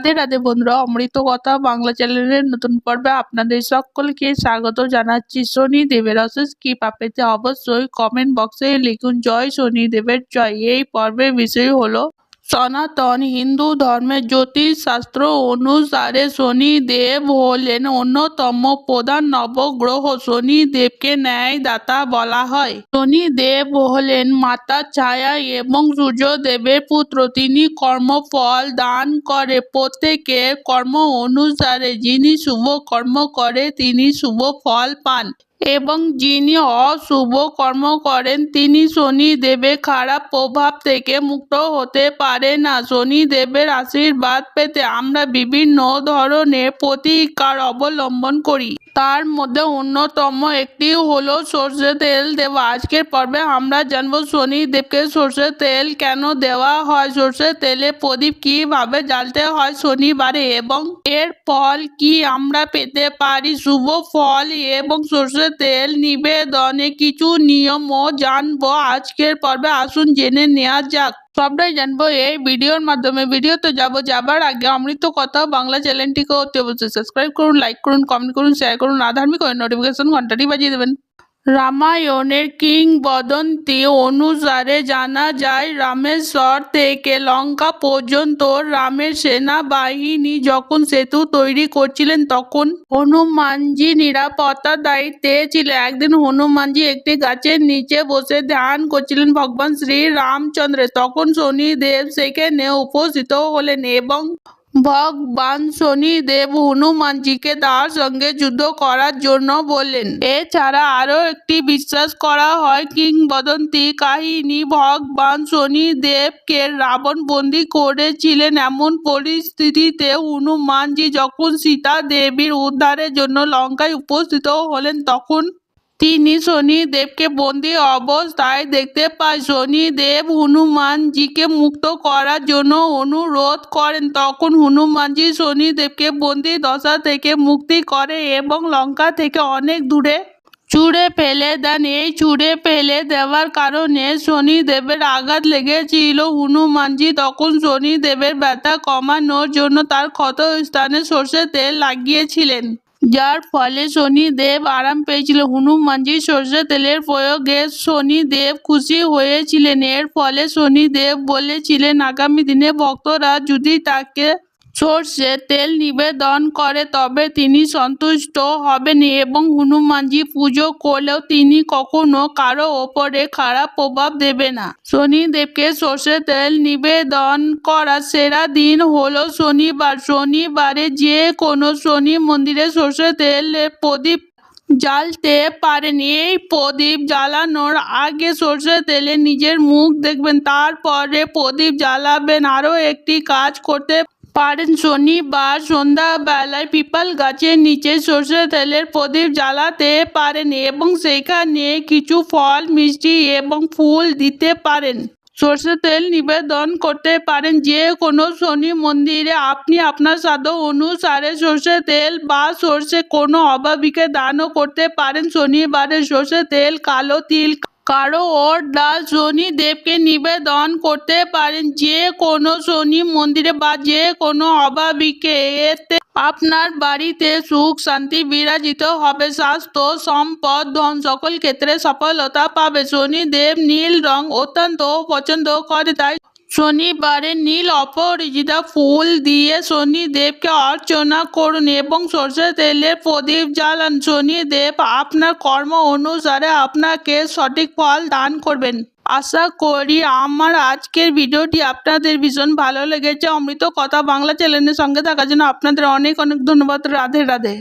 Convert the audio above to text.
রাধে রাধে বন্ধুরা, অমৃত কথা বাংলা চ্যানেলের নতুন পর্বে আপনাদের সকলকে স্বাগত জানাচ্ছি। শনি দেবের অশেষ কি পাপেতে অবশ্যই কমেন্ট বক্সে লিখুন, জয় শনি দেবের জয়। এই পর্বের বিষয় হলো সনাতন হিন্দু ধর্মের জ্যোতিষ শাস্ত্র অনুসারে শনি দেব হলেন অন্যতম প্রধান নবগ্রহ। শনি দেবকে ন্যায় দাতা বলা হয়। শনি দেব হলেন মাতা ছায়া এবং সূর্য দেবের পুত্র। তিনি কর্মফল দান করে। প্রত্যেকের কর্ম অনুসারে যিনি শুভ কর্ম করে, তিনি শুভ ফল পান। এবং যিনি অশুভ কর্ম করেন, তিনি শনি দেবের খারাপ প্রভাব থেকে মুক্ত হতে পারে না। শনি দেবের আশীর্বাদ পেতে আমরা বিভিন্ন ধরনের প্রতিকার অবলম্বন করি। তার মধ্যে অন্যতম একটি হলো সর্ষে তেল দেওয়া। আজকের পর্বে আমরা জানব শনি দেবকে সর্ষে তেল কেন দেওয়া হয়? সর্ষে তেলে প্রদীপ কীভাবে জ্বালতে হয় শনিবারে এবং এর ফল কি আমরা পেতে পারি? শুভ ফল এবং সর্ষে তেল নিবেদনে কিছু নিয়মও জানব। আজকের পর্বে আসুন জেনে নেওয়া যাক। সবটাই জানব। এই ভিডিওর মাধ্যমে ভিডিওতে যাব, যাবার আগে অমৃত কথা বাংলা চ্যানেলটিকে অতি অবশ্যই সাবস্ক্রাইব করুন লাইক করুন কমেন্ট করুন শেয়ার করুন আধার্মিক নোটিফিকেশন ঘন্টাটি বাজিয়ে দেবেন। রামায়ণের কিংবদন্তি অনুসারে জানা যায় রামেশ্বর থেকে লঙ্কা পর্যন্ত রামের সেনাবাহিনী যখন সেতু তৈরি করছিলেন, তখন হনুমানজি নিরাপত্তার দায়িত্বে ছিলেন। একদিন হনুমানজি একটি গাছের নিচে বসে ধ্যান করছিলেন ভগবান শ্রী রামচন্দ্রের। তখন শনিদেব সেখানে উপস্থিত হলেন এবং ভগবান শনিদেব হনুমানজিকে তার সঙ্গে যুদ্ধ করার জন্য বললেন। এছাড়া আরও একটি বিশ্বাস করা হয়, কিংবদন্তি কাহিনী ভগবান শনিদেবকে রাবণ বন্দি করেছিলেন এমন পরিস্থিতিতে হনুমানজি যখন সীতা দেবীর উদ্ধারের জন্য লঙ্কায় উপস্থিত হলেন, তখন তিনি শনিদেবকে বন্দি অবস্থায় দেখতে পায়। শনিদেব হনুমানজিকে মুক্ত করার জন্য অনুরোধ করেন। তখন হনুমানজি শনিদেবকে বন্দি দশা থেকে মুক্তি করে এবং লঙ্কা থেকে অনেক দূরে চুড়ে ফেলে দেন। এই চুড়ে ফেলে দেওয়ার কারণে শনিদেবের আঘাত লেগেছিল। হনুমানজি তখন শনিদেবের ব্যথা কমানোর জন্য তার ক্ষত স্থানে সর্ষে তেল লাগিয়েছিলেন। যার ফলে শনিদেব আরাম পেয়েছিল। হনুমানজি সর্ষে তেলের প্রয়োগে শনিদেব খুশি হয়েছিলেন। এর ফলে শনিদেব বলেছিলেন, আগামী দিনে ভক্তরা যদি তাকে সর্ষে তেল নিবেদন করে, তবে তিনি সন্তুষ্ট হবেন এবং হনুমানজি পুজো করলেও তিনি কখনো কারও ওপরে খারাপ প্রভাব দেবে না। শনিদেবকে সর্ষে তেল নিবেদন করার সেরা দিন হলো শনিবার। শনিবারে যে কোনো শনি মন্দিরে সর্ষে তেল প্রদীপ জ্বালতে পারেন। এই প্রদীপ জ্বালানোর আগে সর্ষে তেলে নিজের মুখ দেখবেন, তারপরে প্রদীপ জ্বালাবেন। আরও একটি কাজ করতে পারেন শনিবার সন্ধ্যাবেলায় পিপল গাছের নিচে সর্ষে তেলের প্রদীপ জ্বালাতে পারেন এবং সেখানে কিছু ফল, মিষ্টি এবং ফুল দিতে পারেন। সর্ষে তেল নিবেদন করতে পারেন যে কোনো শনি মন্দিরে। আপনি আপনার সাধ্য অনুসারে সর্ষে তেল বা সর্ষে কোনো অভাবীকে দানও করতে পারেন। শনিবারে সর্ষে তেল কালো তিল কারও ওর দাস শনি দেবকে নিবেদন করতে পারেন। যে কোনো শনি মন্দিরে বা যে কোনো অভাবীকে এতে আপনার বাড়িতে সুখ, শান্তি বিরাজিত হবে। স্বাস্থ্য, সম্পদ, ধন সকল ক্ষেত্রে সফলতা পাবে। শনিদেব নীল রং অত্যন্ত পছন্দ করে, তাই শনিবারে নীল অপরাজিতা ফুল দিয়ে শনিদেবকে অর্চনা করুন এবং সর্ষে তেলের প্রদীপ জ্বালান। শনিদেব আপনার কর্ম অনুসারে আপনাকে সঠিক ফল দান করবেন। আশা করি আমার আজকের ভিডিওটি আপনাদের ভীষণ ভালো লেগেছে। অমৃত কথা বাংলা চ্যানেলের সঙ্গে থাকার জন্য আপনাদের অনেক অনেক ধন্যবাদ। রাধে রাধে।